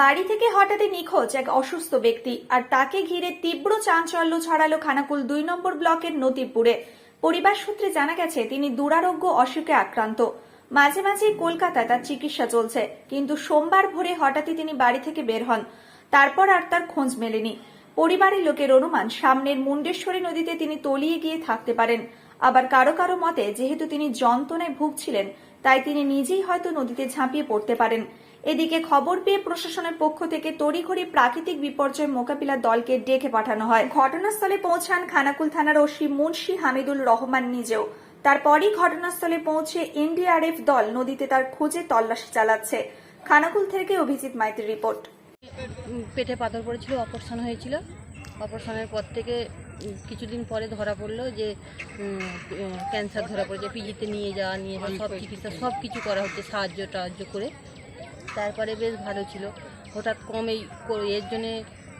বাড়ি থেকে হঠাৎই নিখোঁজ এক অসুস্থ ব্যক্তি, আর তাকে ঘিরে তীব্র চাঞ্চল্য ছড়ালো খানাকুল দুই নম্বর ব্লকের নতিপুরে পরিবার সূত্রে জানা গেছে, তিনি দুরারোগ্য অসুখে আক্রান্ত। মাঝে মাঝেই কলকাতায় তার চিকিৎসা চলছে, কিন্তু সোমবার ভোরে হঠাৎই তিনি বাড়ি থেকে বের হন। তারপর আর তার খোঁজ মেলেনি। পরিবারের লোকের অনুমান, সামনের মুন্ডেশ্বরী নদীতে তিনি তলিয়ে গিয়ে থাকতে পারেন। আবার কারও কারও মতে, যেহেতু তিনি যন্ত্রণায় ভুগছিলেন, তাই তিনি নিজেই হয়তো নদীতে ঝাঁপিয়ে পড়তে পারেন। এদিকে খবর পেয়ে প্রশাসনের পক্ষ থেকে তড়িঘড়ি প্রাকৃতিক বিপর্যয় মোকাবিলা দলকে ডেকে পাঠানো হয়। ঘটনাস্থলে পৌঁছান খানাকুল থানার ওসি মুন্সি হামিদুল রহমান নিজেও। তারপরই ঘটনাস্থলে পৌঁছে এনডিআরএফ দল নদীতে তার খোঁজে তল্লাশি চালাচ্ছে। খানাকুল থেকে অভিজিৎ মাইতির রিপোর্ট। পেটে পাথর পড়েছিল, অপারেশন হয়েছিল। অপারেশনের পর থেকে কিছুদিন পরে ধরা পড়ল যে ক্যান্সার ধরা পড়েছে, পিজিতে নিয়ে যাওয়া নিয়ে যাওয়া, সব চিকিৎসা, সব কিছু করা হচ্ছে সাহায্য টাহায্য করে। তারপরে বেশ ভালো ছিল। হঠাৎ কমেই এর জন্যে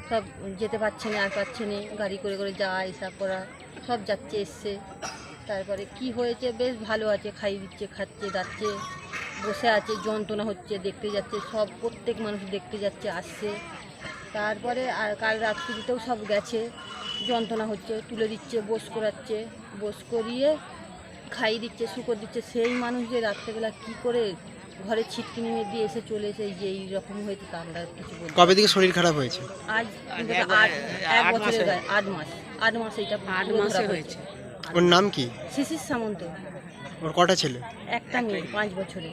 সব যেতে পারছে না, আর পাচ্ছে না। গাড়ি করে করে যাওয়া এসা করা, সব যাচ্ছে, এসছে। তারপরে কি হয়েছে? বেশ ভালো আছে। খাই দিচ্ছে, খাচ্ছে, দাচ্ছে, বসে আছে, যন্ত্রণা হচ্ছে, দেখতে যাচ্ছে, সব প্রত্যেক মানুষ দেখতে যাচ্ছে, আসছে। তারপরে আর কাল রাত্রিতেও সব গেছে। যন্ত্রণা হচ্ছে, তুলে দিচ্ছে, বোস করাচ্ছে। বোস করিয়ে খাইয়ে দিচ্ছে, শুকর দিচ্ছে। সেই মানুষ যে রাত্রেবেলা কী করে ঘরে ছিটকি নেমে দিয়ে এসে চলে এসে যে এই রকম হয়েছে তা আমরা কিছু বলতে কবে থেকে শরীর খারাপ হয়েছে? আজ আট এক বছরের গায়ে আট মাস। আট মাস এটা আট মাসে হয়েছে। ওর নাম কি? শিশির সামন্ত। ওর কটা ছেলে? একটা মেয়ে পাঁচ বছরে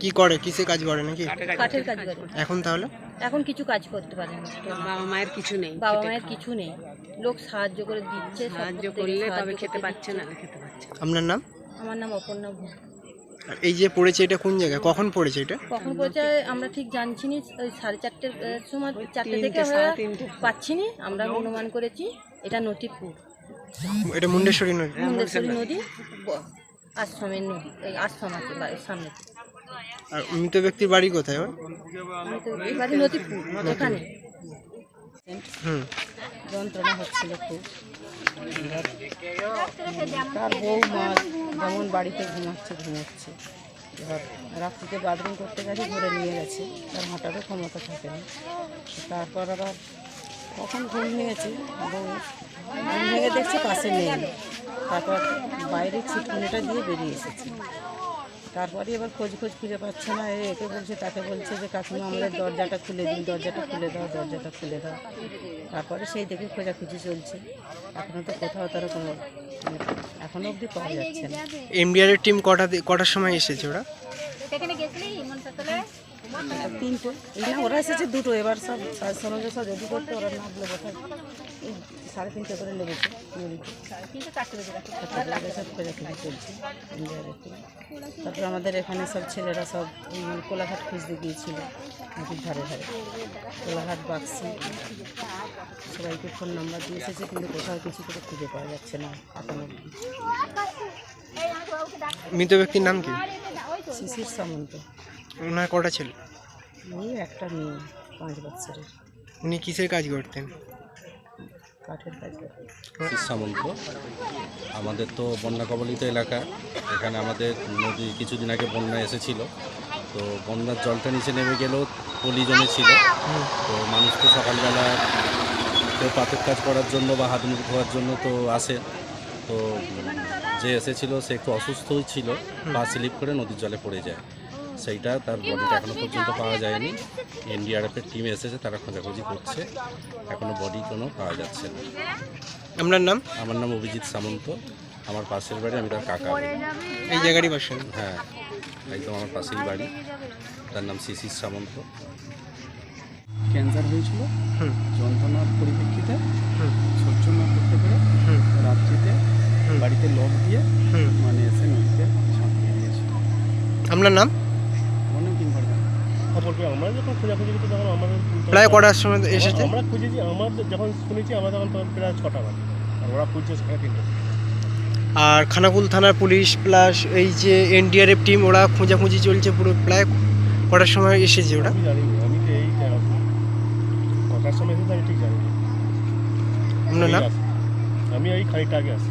কি করে? কিসে কাজ করে নাকি? কাঠের কাজ করে। এখন তাহলে? এখন কিছু কাজ করতে পারে না। বাবা মায়ের কিছু নেই বাবা মায়ের কিছু নেই। লোক সাহায্য করে দিচ্ছে সাহায্য করলে তবে খেতে। পাচ্ছে না খেতে পাচ্ছে আপনার নাম? আমার নাম অপর্ণা ভূ আর এই যে পড়েছে এটা কোন জায়গায়? কখন পড়েছে এটা? কখন পড়েছে আমরা ঠিক জানছি নি ওই সাড়ে চারটের সময় চারটে থেকে আমরা পাচ্ছি নি আমরা অনুমান করেছি এটা নটিপুর। এটা মুন্ডেশ্বরী নদী। মুন্ডেশ্বরী নদী আশ্রমের নদী এই আশ্রম আছে বাড়ির সামনে। আর মৃত ব্যক্তির বাড়ি কোথায় ওর? বাড়ি নদীপুর ওখানে। হুম। যন্ত্রণা হচ্ছিল খুব। তার বউ মা বাড়িতে ঘুমাচ্ছে ঘুমাচ্ছে। এবার রাত্রিতে বাথরুম করতে গেছে, ধরে নিয়ে গেছে। তার হাঁটারও ক্ষমতা থাকে না। তারপর আবার কখন ঘুম ভেঙেছে বউ ঘুম ভেঙে দেখছে পাশে নেই। তারপর বাইরে ছিটকুনিটা দিয়ে বেরিয়ে এসেছে। তারপরে এবার খোঁজ খোঁজ খুঁজে পাচ্ছে না এ একে বলছে তাকে বলছে যে কাকিমা আমাদের দরজাটা খুলে দিন দরজাটা খুলে দাও দরজাটা খুলে দাও। তারপরে সেই দেখে খোঁজাখুঁজি চলছে। এখনও তো কোথাও তারা কোনো এখনও অবধি পাওয়া যাচ্ছে না। এমডিআর এর টিম কটা কটার সময় এসেছে ওরা? তিনটে। এই না ওরা এসেছে দুটো এবার সব সরঞ্জাম সব রেডি করতে ওরা নামলো কোথায় এই সাড়ে তিনটে করে লেগেছে। তারপরে আমাদের এখানে সব ছেলেরা সব কোলাঘাট খুঁজতে গিয়েছিল নদীর ধারে ধারে। কোলাঘাট বাক্সি সবাইকে ফোন নাম্বার দিয়ে এসেছে কিন্তু কোথাও কিছু করে খুঁজে পাওয়া যাচ্ছে না এখন। মৃত ব্যক্তির নাম কি? শিশির সামন্ত। ওনার কটা ছেলে? এই একটা মেয়ে পাঁচ বছরের। উনি কিসের কাজ করতেন? কাঠের কাজ করে সামন্ত। আমাদের তো বন্যা কবলিত এলাকা। এখানে আমাদের নদী কিছুদিন আগে বন্যা এসেছিল। তো বন্যার জলটা নিচে নেমে গেলেও পলি জমেছিল তো মানুষ তো সকালবেলা কেউ পাতের কাজ করার জন্য বা হাত মুখ ধোয়ার জন্য তো আসে। তো যে এসেছিল সে একটু অসুস্থই ছিল। পা স্লিপ করে নদীর জলে পড়ে যায়। সেইটা তার বডিটা এখনও পর্যন্ত পাওয়া যায়নি। এনডিআরএফের টিম এসেছে তারা খোঁজাখুঁজি করছে। এখনও বডি কোনো পাওয়া যাচ্ছে না। আপনার নাম? আমার নাম অভিজিৎ সামন্ত। আমার পাশের বাড়ি আমি তার কাকা। এই জায়গারই বাসেন হ্যাঁ একদম আমার পাশেই বাড়ি। তার নাম শিশির সামন্ত। ক্যান্সার হয়েছিল হুম। যন্ত্রণার পরিপ্রেক্ষিতে হুম। সহ্য না করতে পেরে হুম। রাত্রিতে বাড়িতে লক দিয়ে হুম। মানে এসে নদীতে আপনার নাম? আমরা যখন খোঁজাখুঁজি করতে তখন আমাদের প্রায় কটার সময় এসেছে? আমরা খুঁজেছি আমাদের যখন শুনেছি আমরা তখন তখন প্রায় ছটা বাজে। আর ওরা খুঁজছে সাড়ে তিনটে আর খানাকুল থানার পুলিশ প্লাস এই যে এনডিআরএফ টিম ওরা খোঁজাখুঁজি চলছে পুরো। প্রায় কটার সময় এসেছে ওরা? আমি জানি আমি তো এই কটার সময় এসেছে আমি ঠিক জানি না। আপনার নাম? আমি এই খানিকটা আগে আসি